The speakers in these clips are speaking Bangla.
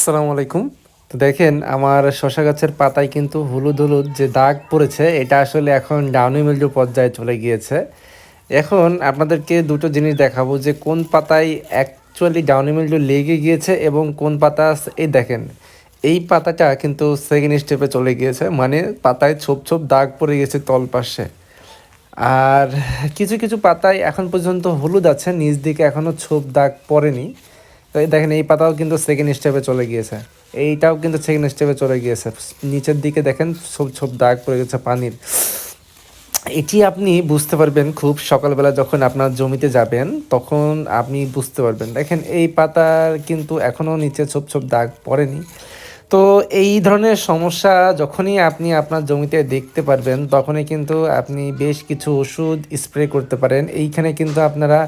আসসালামু আলাইকুম। তো দেখেন, আমার শশা গাছের পাতায় কিন্তু হলুদ হলুদ যে দাগ পড়েছে, এটা আসলে এখন ডাউনি মিল্ডু পর্যায়ে চলে গিয়েছে। এখন আপনাদেরকে দুটো জিনিস দেখাবো যে কোন পাতায় অ্যাকচুয়ালি ডাউনি মিল্ডু লেগে গিয়েছে এবং কোন পাতা এই দেখেন, এই পাতাটা কিন্তু সেকেন্ড স্টেপে চলে গিয়েছে মানে পাতায় ছোপ ছোপ দাগ পড়ে গেছে তলপাশে। আর কিছু কিছু পাতায় এখন পর্যন্ত হলুদ আছে, নিচ দিকে এখনও ছোপ দাগ পড়েনি। তো দেখেন, এই পাতাও কিন্তু সেকেন্ড স্টেপে চলে গিয়েছে। এইটাও কিন্তু সেকেন্ড স্টেপে চলে গিয়েছে। নিচের দিকে দেখেন, সব সব দাগ পড়ে গেছে পানির। এটি আপনি বুঝতে পারবেন খুব সকালবেলা যখন আপনার জমিতে যাবেন, তখন আপনি বুঝতে পারবেন। দেখেন, এই পাতার কিন্তু এখনও নিচে ছোপ ছোপ দাগ পড়েনি। তো এই ধরনের সমস্যা যখনই আপনি আপনার জমিতে দেখতে পারবেন, তখনই কিন্তু আপনি বেশ কিছু ওষুধ স্প্রে করতে পারেন। এইখানে কিন্তু আপনারা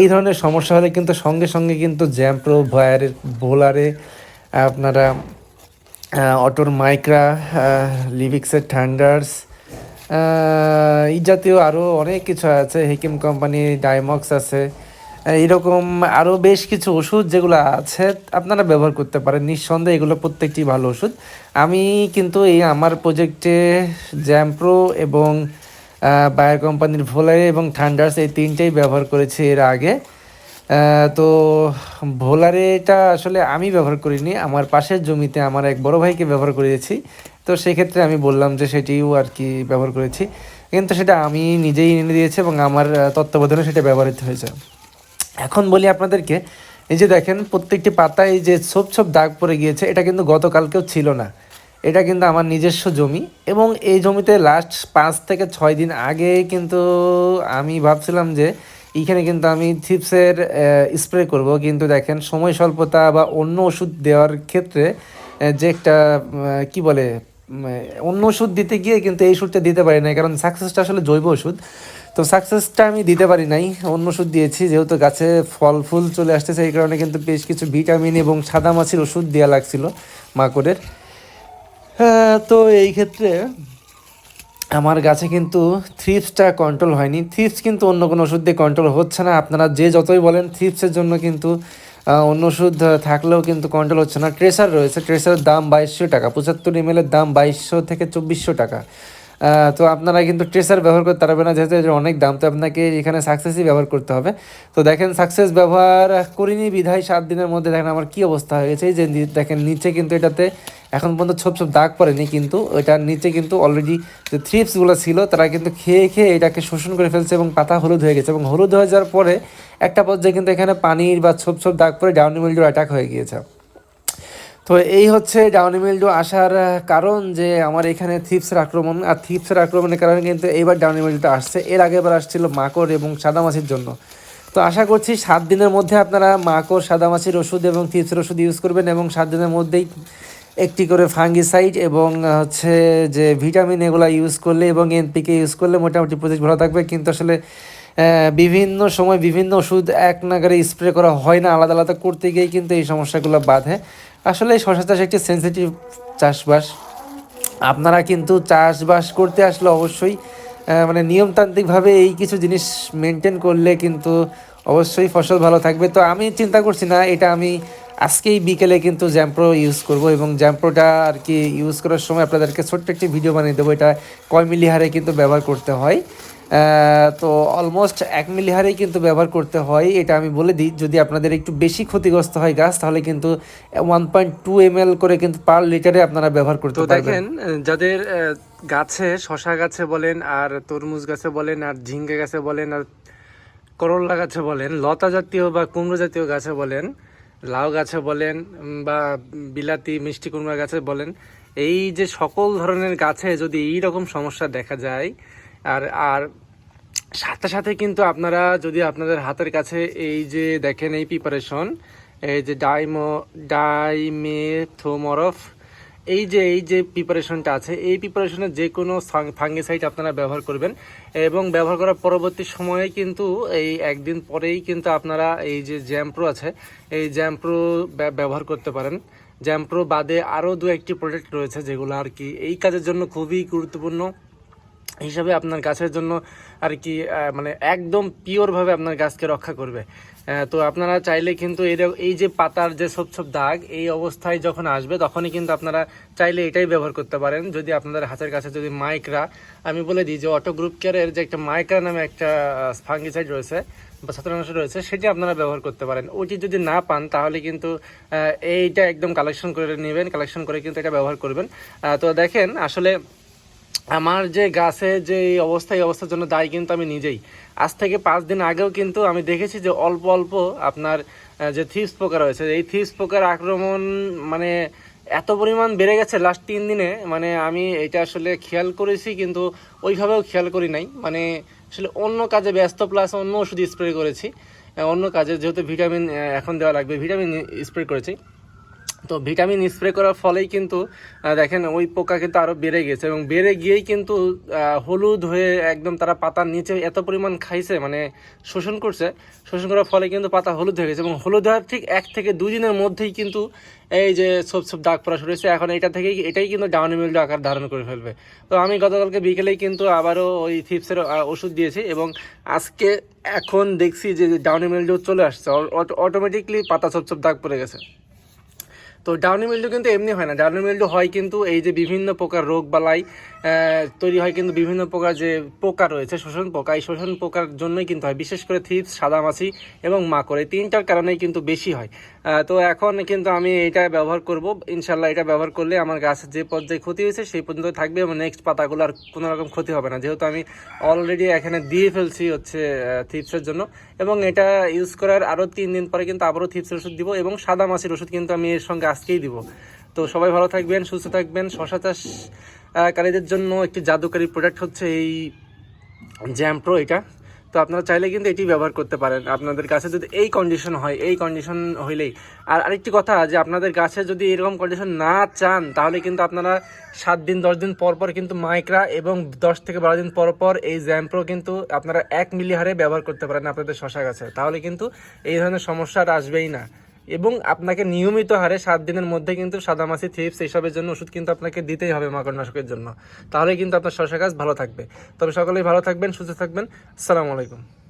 এই ধরনের সমস্যা হলে কিন্তু সঙ্গে সঙ্গে কিন্তু জ্যাম্প্রো ভয়ারের বোলারে আপনারা অটোর মাইক্রা লিভিক্সের থান্ডার্স এই জাতীয় আরও অনেক কিছু আছে। হেকিম কোম্পানি, ডাইমক্স আছে। এরকম আরও বেশ কিছু ওষুধ যেগুলো আছে, আপনারা ব্যবহার করতে পারেন। নিঃসন্দেহে এগুলো প্রত্যেকটি ভালো ওষুধ। আমি কিন্তু এই আমার প্রজেক্টে জ্যাম্প্রো এবং বায়ার কোম্পানির ভোলারে এবং থান্ডার্স এই তিনটেই ব্যবহার করেছি এর আগে। তো ভোলারেটা আসলে আমি ব্যবহার করিনি। আমার পাশের জমিতে আমার এক বড় ভাইকে ব্যবহার করিয়েছি। তো সেক্ষেত্রে আমি বললাম যে সেটিও আর কি ব্যবহার করেছি। কিন্তু সেটা আমি নিজেই এনে দিয়েছি এবং আমার তত্ত্বাবধানে সেটা ব্যবহৃত হয়েছে। এখন বলি আপনাদেরকে, এই যে দেখেন, প্রত্যেকটি পাতায় যে ছোপ ছোপ দাগ পড়ে গিয়েছে, এটা কিন্তু গতকালকেও ছিল না। এটা কিন্তু আমার নিজস্ব জমি এবং এই জমিতে লাস্ট পাঁচ থেকে ছয় দিন আগে কিন্তু আমি ভাবছিলাম যে এইখানে কিন্তু আমি থিপসের স্প্রে করব। কিন্তু দেখেন, সময় স্বল্পতা বা অন্য ওষুধ দেওয়ার ক্ষেত্রে যে একটা কি বলে অন্য ওষুধ দিতে গিয়ে কিন্তু এই ওষুধটা দিতে পারি না কারণ সাকসেসটা আসলে জৈব ওষুধ। তো সাকসেসটা আমি দিতে পারি নাই। অন্য ওষুধ দিয়েছি, যেহেতু গাছে ফল, ফুল চলে আসতেছে এই কারণে কিন্তু বেশ কিছু ভিটামিন এবং সাদা মাছির ওষুধ দেওয়া লাগছিল মাকড়ের। তো এই ক্ষেত্রে আমার গাছে কিন্তু থ্রিপসটা কন্ট্রোল হয়নি। থ্রিপস কিন্তু অন্য কোনো ওষুধ দিয়ে কন্ট্রোল হচ্ছে না। আপনারা যে যতই বলেন থ্রিপসের জন্য কিন্তু অন্য ওষুধ থাকলেও কিন্তু কন্ট্রোল হচ্ছে না। ট্রেসার রয়েছে। ট্রেসারের দাম বাইশশো টাকা। পঁচাত্তর এম এর দাম বাইশশো থেকে চব্বিশশো টাকা। তো আপনারা কিন্তু ট্রেসার ব্যবহার করতে পারবেন না, যেহেতু এটার অনেক দাম, তো আপনাকে এখানে সাকসেসই ব্যবহার করতে হবে। তো দেখেন সাকসেস ব্যবহার করিনি, বিধায় সাত দিনের মধ্যে দেখেন আমার কি অবস্থা হয়ে গেছে। যে দেখেন, নিচে কিন্তু এটাতে এখন পর্যন্ত ছোপ ছোপ দাগ পড়েনি, কিন্তু এটার নিচে কিন্তু অলরেডি যে থ্রিপসগুলো ছিল, তারা কিন্তু খেয়ে খেয়ে এটাকে শোষণ করে ফেলছে এবং পাতা হলুদ হয়ে গেছে। এবং হলুদ হয়ে যাওয়ার পরে একটা পর্যায়ে কিন্তু এখানে পানির বা ছোপ ছোপ দাগ পরে ডাউনি মিল্ডু অ্যাটাক হয়ে গিয়েছে। তো এই হচ্ছে ডাউনি মিল্ডু আসার কারণ যে আমার এখানে থিপসের আক্রমণ, আর থিপসের আক্রমণের কারণে কিন্তু এইবার ডাউনি মিল্ডুটা আসছে। এর আগে এবার আসছিল মাকড় এবং সাদামাছির জন্য। তো আশা করছি সাত দিনের মধ্যে আপনারা মাকড়, সাদামাছির ওষুধ এবং থিপসের ওষুধ ইউজ করবেন এবং সাত দিনের মধ্যেই একটি করে ফাঙ্গিসাইড এবং হচ্ছে যে ভিটামিন এগুলো ইউজ করলে এবং এনপিকে ইউজ করলে মোটামুটি প্রজেক্ট ভালো থাকবে। কিন্তু আসলে বিভিন্ন সময় বিভিন্ন ওষুধ এক নাগারে স্প্রে করা হয় না। আলাদা আলাদা করতে গিয়ে কিন্তু এই সমস্যাগুলো বাধে। আসলে শশা চাষ একটি সেন্সিটিভ চাষবাস। আপনারা কিন্তু চাষবাস করতে আসলে অবশ্যই মানে নিয়মতান্ত্রিকভাবে এই কিছু জিনিস মেনটেন করলে কিন্তু অবশ্যই ফসল ভালো থাকবে। তো আমি চিন্তা করছি না, এটা আমি আজকেই বিকেলে কিন্তু জ্যাম্প্রো ইউজ করব এবং জ্যাম্প্রোটা আর কি ইউজ করার সময় আপনাদেরকে ছোট্ট একটি ভিডিও বানিয়ে দেবো। এটা কয় মিলি হারে কিন্তু ব্যবহার করতে হয়। তো অলমোস্ট এক মিলি হারেই কিন্তু ব্যবহার করতে হয় এটা আমি বলে দিই। যদি আপনাদের একটু বেশি ক্ষতিগ্রস্ত হয় গাছ তাহলে কিন্তু ওয়ান পয়েন্ট টু এম করে কিন্তু পার লিটারে আপনারা ব্যবহার করতে পারবেন। দেখেন যাদের গাছে শশা গাছে বলেন আর তরমুজ গাছে বলেন আর ঝিঙ্গে গাছে বলেন আর করল্লা গাছে বলেন লতা জাতীয় বা কুমড়ো জাতীয় গাছে বলেন লাউ গাছে বলেন বা বিলাতি মিষ্টি কুমড়া গাছে বলেন এই যে সকল ধরনের গাছে যদি এই রকম সমস্যা দেখা যায় আর আর সাথে সাথে কিন্তু আপনারা যদি আপনাদের হাতের কাছে এই যে দেখেন এই প্রিপারেশন এই যে ডাইমো ডাইমেথোমরফ এই যে এই যে প্রিপারেশনটা আছে, এই প্রিপারেশনের যে কোনো ফাঙ্গিসাইড আপনারা ব্যবহার করবেন এবং ব্যবহার করার পরবর্তী সময়ে কিন্তু এই একদিন পরেই কিন্তু আপনারা এই যে জ্যাম্প্রো আছে, এই জ্যাম্প্রো ব্যবহার করতে পারেন। জ্যাম্প্রো বাদে আরও দু একটি প্রোডাক্ট রয়েছে যেগুলো আর কি এই কাজের জন্য খুবই গুরুত্বপূর্ণ। হিসাবে আপনার গাছের জন্য আর কি মানে একদম পিওরভাবে আপনার গাছকে রক্ষা করবে। তো আপনারা চাইলে কিন্তু এই যে পাতার যে ছোপ ছোপ দাগ, এই অবস্থায় যখন আসবে, তখনই কিন্তু আপনারা চাইলে এটাই ব্যবহার করতে পারেন। যদি আপনাদের হাতের কাছে যদি মাইক্রা, আমি বলে দিই যে অটো গ্রুপ কেয়ারের যে একটা মাইক্রা নামে একটা ফাঙ্গিসাইড রয়েছে বা ছত্রাকনাশক রয়েছে, সেটি আপনারা ব্যবহার করতে পারেন। ওটি যদি না পান, তাহলে কিন্তু এইটা একদম কালেকশন করে নেবেন কালেকশন করে কিন্তু এটা ব্যবহার করবেন। তো দেখেন, আসলে আমার যে গাছে যে এই অবস্থা, এই অবস্থার জন্য দায়ী কিন্তু আমি নিজেই। আজ থেকে পাঁচ দিন আগেও কিন্তু আমি দেখেছি যে অল্প অল্প আপনার যে থিপস পোকা রয়েছে, এই থিপস পোকার আক্রমণ মানে এত পরিমাণ বেড়ে গেছে লাস্ট তিন দিনে। মানে আমি এটা আসলে খেয়াল করেছি কিন্তু ওইভাবেও খেয়াল করি নাই। মানে আসলে অন্য কাজে ব্যস্ত প্লাস অন্য ওষুধ স্প্রে করেছি। অন্য কাজে যেহেতু ভিটামিন এখন দেওয়া লাগবে ভিটামিন স্প্রে করেছি। তো ভিটামিন স্প্রে করার ফলেই কিন্তু দেখেন ওই পোকা কিন্তু আরও বেড়ে গেছে এবং বেড়ে গিয়েই কিন্তু হলুদ হয়ে একদম তারা পাতার নিচে এত পরিমাণ খাইছে মানে শোষণ করছে। শোষণ করার ফলে কিন্তু পাতা হলুদ হয়ে গেছে এবং হলুদ হওয়ার ঠিক এক থেকে দুই দিনের মধ্যেই কিন্তু এই যে সব সব দাগ পড়া শুরু হয়েছে। এখন এটা থেকেই, এটাই কিন্তু ডাউনি মিল্ড আকার ধারণ করে ফেলবে। তো আমি গতকালকে বিকেলেই কিন্তু আবারও ওই থিপসের ওষুধ দিয়েছি এবং আজকে এখন দেখছি যে ডাউনি মিল্ড চলে আসছে। অটোমেটিকলি পাতা সব সব দাগ পড়ে গেছে। তো ডাউনি মিল্ডু কিন্তু এমনি হয় না। ডাউনি মিল্ডু হয় কিন্তু এই যে বিভিন্ন প্রকার রোগ বালাই তৈরি হয় কিন্তু বিভিন্ন প্রকার যে পোকা রয়েছে, শোষণ পোকা, এই শোষণ পোকার জন্যই কিন্তু হয়। বিশেষ করে থিপস, সাদামাছি এবং মাকড়, এই তিনটার কারণেই কিন্তু বেশি হয়। তো এখন কিন্তু আমি এটা ব্যবহার করব। ইনশাল্লাহ এটা ব্যবহার করলে আমার গাছের যে পর্যায়ে ক্ষতি হয়েছে সেই পর্যন্ত থাকবে এবং নেক্সট পাতাগুলো আর কোনো রকম ক্ষতি হবে না। যেহেতু আমি অলরেডি এখানে দিয়ে ফেলছি হচ্ছে থিপসের জন্য এবং এটা ইউজ করার আরও তিন দিন পরে কিন্তু আবারও থিপসের ওষুধ দিব এবং সাদা মাছির ওষুধ কিন্তু আমি এর সঙ্গে আজকেই দিব। তো সবাই ভালো থাকবেন, সুস্থ থাকবেন। শশা চাষকারীদের জন্য একটি জাদুকারী প্রোডাক্ট হচ্ছে এই জ্যাম প্রো এটা। তো আপনারা চাইলে কিন্তু এটি ব্যবহার করতে পারেন। আপনাদের কাছে যদি এই কন্ডিশন হয়, এই কন্ডিশন হইলেই। আর আরেকটি কথা, যে আপনাদের গাছে যদি এরকম কন্ডিশন না চান, তাহলে কিন্তু আপনারা সাত দিন, দশ দিন পর পর কিন্তু মাইক্রা এবং দশ থেকে বারো দিন পর পর এই জ্যাম্প্রো কিন্তু আপনারা এক মিলি হারে ব্যবহার করতে পারেন আপনাদের শশা গাছে। তাহলে কিন্তু এই ধরনের সমস্যা আর আসবেই না। এবং আপনাকে নিয়মিত হারে সাত দিনের মধ্যে কিন্তু সাদামাছি থিপস এইসবের জন্য ওষুধ কিন্তু আপনাকে দিতেই হবে মাকড়নাশকের জন্য। তাহলে কিন্তু আপনার শশা গাছ ভালো থাকবে। তবে সকলেই ভালো থাকবেন, সুস্থ থাকবেন। আসসালামু আলাইকুম।